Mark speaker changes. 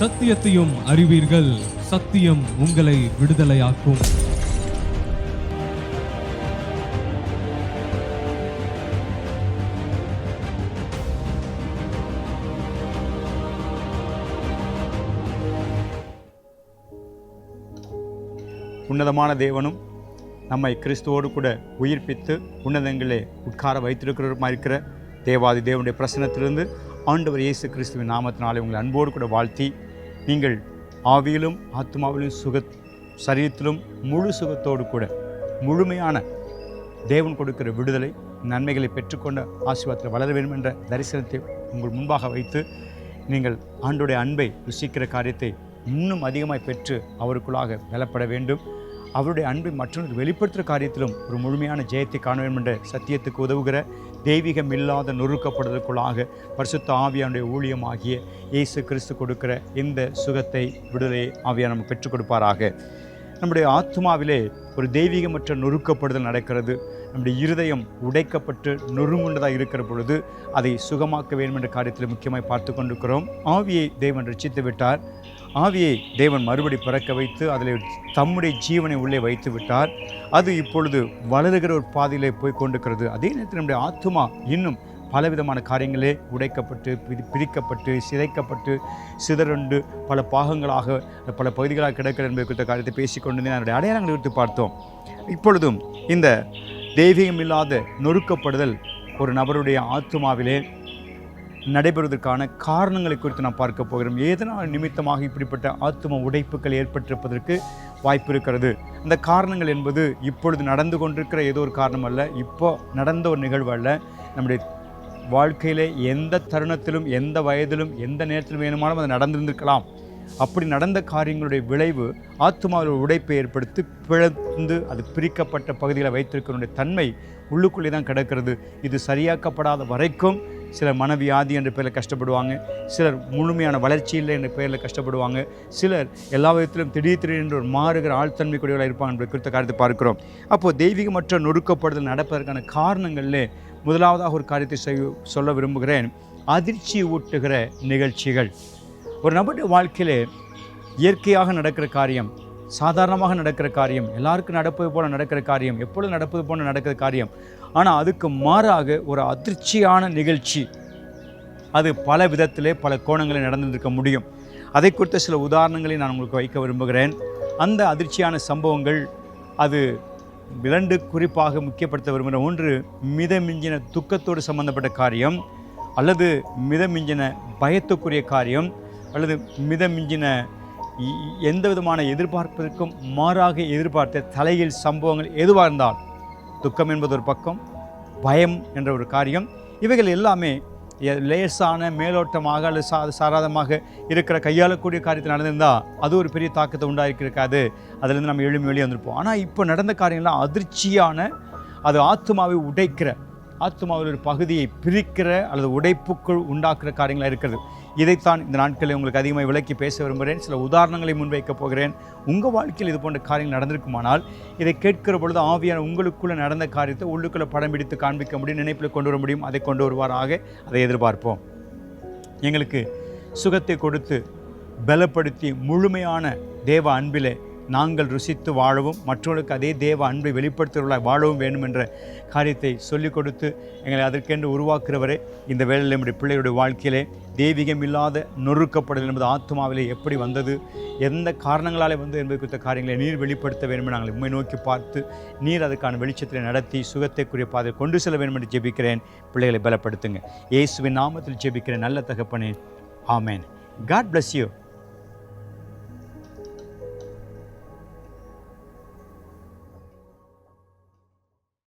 Speaker 1: சத்தியத்தையும் அறிவீர்கள். சத்தியம் உங்களை விடுதலையாக்கும்.
Speaker 2: உன்னதமான தேவனும் நம்மை கிறிஸ்துவோடு கூட உயிர்ப்பித்து உன்னதங்களே உட்கார வைத்திருக்கிறவருமா இருக்கிற தேவாதி தேவனுடைய பிரசனத்திலிருந்து ஆண்டவர் இயேசு கிறிஸ்துவின் நாமத்தினாலே உங்களை அன்போடு கூட வாழ்த்தி நீங்கள் ஆவியிலும் ஆத்மாவிலும் சுக சரீரத்திலும் முழு சுகத்தோடு கூட முழுமையான தேவன் கொடுக்கிற விடுதலை நன்மைகளை பெற்றுக்கொண்ட ஆசீர்வாதத்தில் வளர வேண்டும் என்ற தரிசனத்தை உங்கள் முன்பாக வைத்து நீங்கள் ஆண்டுடைய அன்பை ருசிக்கிற காரியத்தை இன்னும் அதிகமாய் பெற்று அவருக்குள்ளாக பலப்பட வேண்டும். அவருடைய அன்பை மற்றவர்களுக்கு வெளிப்படுத்துகிற காரியத்திலும் ஒரு முழுமையான ஜெயத்தை காண வேண்டும் என்ற சத்தியத்துக்கு உதவுகிற தெய்வீகம் இல்லாத நொறுக்கப்படுதற்குள்ளாக பரிசுத்த ஆவியானுடைய ஊழியமாகிய இயேசு கிறிஸ்து கொடுக்கிற இந்த சுகத்தை விடுதலை ஆவியா நமக்கு பெற்றுக் கொடுப்பாராக. நம்முடைய ஆத்மாவிலே ஒரு தெய்வீகமற்ற நொறுக்கப்படுதல் நடக்கிறது. நம்முடைய இருதயம் உடைக்கப்பட்டு நொறுங்குண்டதாக இருக்கிற பொழுது அதை சுகமாக்க வேண்டும் என்ற காரியத்தில் முக்கியமாக பார்த்து கொண்டிருக்கிறோம். ஆவியை தேவன் ரசித்து விட்டார். ஆவியை தேவன் மறுபடி பிறக்க வைத்து அதில் தம்முடைய ஜீவனை உள்ளே வைத்து விட்டார். அது இப்பொழுது வளருகிற ஒரு பாதையிலே போய் கொண்டிருக்கிறது. அதே நேரத்தில் நம்முடைய ஆத்மா இன்னும் பலவிதமான காரியங்களே உடைக்கப்பட்டு பிரி பிரிக்கப்பட்டு சிதைக்கப்பட்டு சிதறுண்டு பல பாகங்களாக பல பகுதிகளாக கிடக்கிற என்பது குறித்த காரியத்தை பேசிக்கொண்டு அதனுடைய அடையாளங்களை எடுத்து பார்த்தோம். இப்பொழுதும் இந்த தெய்வீகம் இல்லாத நொறுக்கப்படுதல் ஒரு நபருடைய ஆத்மாவிலே நடைபெறுவதற்கான காரணங்களை குறித்து நாம் பார்க்க போகிறோம். ஏதனால் நிமித்தமாக இப்படிப்பட்ட ஆத்ம உடைப்புகள் ஏற்பட்டிருப்பதற்கு வாய்ப்பு இருக்கிறது அந்த காரணங்கள் என்பது இப்பொழுது நடந்து கொண்டிருக்கிற ஏதோ ஒரு காரணம் அல்ல இப்போ நடந்த ஒரு நிகழ்வு அல்ல. நம்முடைய வாழ்க்கையிலே எந்த தருணத்திலும் எந்த வயதிலும் எந்த நேரத்திலும் வேணுமானாலும் அது நடந்திருந்திருக்கலாம். அப்படி நடந்த காரியங்களுடைய விளைவு ஆத்மாவில் உடைப்பை ஏற்படுத்தி பிளந்து அது பிரிக்கப்பட்ட பகுதிகளை வைத்திருக்கிற தன்மை உள்ளுக்குள்ளே தான் கிடக்கிறது. இது சரியாக்கப்படாத வரைக்கும் சிலர் மனவியாதி என்ற பெயரில் கஷ்டப்படுவாங்க. சிலர் முழுமையான வளர்ச்சி இல்லை என்ற பெயரில் கஷ்டப்படுவாங்க. சிலர் எல்லா விதத்திலும் திடீர் திடீரென்று ஒரு மாறுகிற ஆழ்த்தன்மை கூடியவர்களாக இருப்பாங்க என்பது குறித்த காரியத்தை பார்க்கிறோம். அப்போது தெய்வீகமற்ற நொறுக்கப்படுதல் நடப்பதற்கான காரணங்களில் முதலாவதாக ஒரு காரியத்தை செய் சொல்ல விரும்புகிறேன். அதிர்ச்சி ஊட்டுகிற நிகழ்ச்சிகள். ஒரு நபருடைய வாழ்க்கையிலே இயற்கையாக நடக்கிற காரியம் சாதாரணமாக நடக்கிற காரியம் எல்லாருக்கும் நடப்பது போல நடக்கிற காரியம் எப்பொழுது நடப்பது போல நடக்கிற காரியம். ஆனால் அதுக்கு மாறாக ஒரு அதிர்ச்சியான நிகழ்ச்சி. அது பல விதத்திலே பல கோணங்களில் நடந்திருக்க முடியும். அதை குறித்த சில உதாரணங்களை நான் உங்களுக்கு வைக்க விரும்புகிறேன். அந்த அதிர்ச்சியான சம்பவங்கள் அது இரண்டு குறிப்பாக முக்கியப்படுத்த விரும்புகிற ஒன்று மிதமிஞ்சின துக்கத்தோடு சம்பந்தப்பட்ட காரியம் அல்லது மிதமிஞ்சின பயத்துக்குரிய காரியம் அல்லது மிதமிஞ்சின இ- எந்த விதமான எதிர்பார்ப்பதற்கும் மாறாக எதிர்பார்த்த தலையில் சம்பவங்கள் எதுவாக இருந்தால் துக்கம் என்பது ஒரு பக்கம் பயம் என்ற ஒரு காரியம். இவைகள் எல்லாமே லேசான மேலோட்டமாக அல்லது சா சாராதமாக இருக்கிற கையாளக்கூடிய காரியத்தில் நடந்திருந்தால் அது ஒரு பெரிய தாக்கத்தை உண்டாயிருக்காது. அதுலேருந்து நம்ம எழுமி வெளியே வந்திருப்போம். ஆனால் இப்போ நடந்த காரியங்கள்லாம் அதிர்ச்சியான அது ஆத்மாவை உடைக்கிற ஆத்மாவில் ஒரு பகுதியை பிரிக்கிற அல்லது உடைப்புக்குள் உண்டாக்குற காரியங்களாக இருக்கிறது. இதைத்தான் இந்த நாட்களில் உங்களுக்கு அதிகமாக விளக்கி பேச விரும்புகிறேன். சில உதாரணங்களை முன்வைக்கப் போகிறேன். உங்கள் வாழ்க்கையில் இது போன்ற காரியங்கள் நடந்திருக்குமானால் இதை கேட்கிற பொழுது ஆவியான உங்களுக்குள்ளே நடந்த காரியத்தை உள்ளுக்குள்ளே படம் பிடித்து காண்பிக்க முடியும் நினைப்பில் கொண்டு வர முடியும் அதை கொண்டு வருவாராக அதை எதிர்பார்ப்போம். எங்களுக்கு சுகத்தை கொடுத்து பலப்படுத்தி முழுமையான தேவ அன்பிலே நாங்கள் ருசித்து வாழவும் மற்றவர்களுக்கு அதே தேவ அன்பை வெளிப்படுத்துகிறவர்களாக வாழவும் வேண்டும் என்ற காரியத்தை சொல்லிக் கொடுத்து எங்களை அதற்கென்று உருவாக்குறவரே இந்த வேளையில் நம்முடைய பிள்ளைகளுடைய வாழ்க்கையிலே தெய்வீகம் இல்லாத நொறுக்கப்படுதல் என்பது ஆத்மாவிலே எப்படி வந்தது எந்த காரணங்களாலே வந்து என்பது குறித்த காரியங்களை நீர் வெளிப்படுத்த வேண்டும் நாங்கள் உண்மை நோக்கி பார்த்து நீர் அதுக்கான வெளிச்சத்தில் நடத்தி சுகத்தைக்குரிய பாதையில் கொண்டு செல்ல வேண்டும் என்று ஜெபிக்கிறேன். பிள்ளைகளை பலப்படுத்துங்க. இயேசுவின் நாமத்தில் ஜெபிக்கிறேன் நல்ல தகப்பனே ஆமேன். God bless you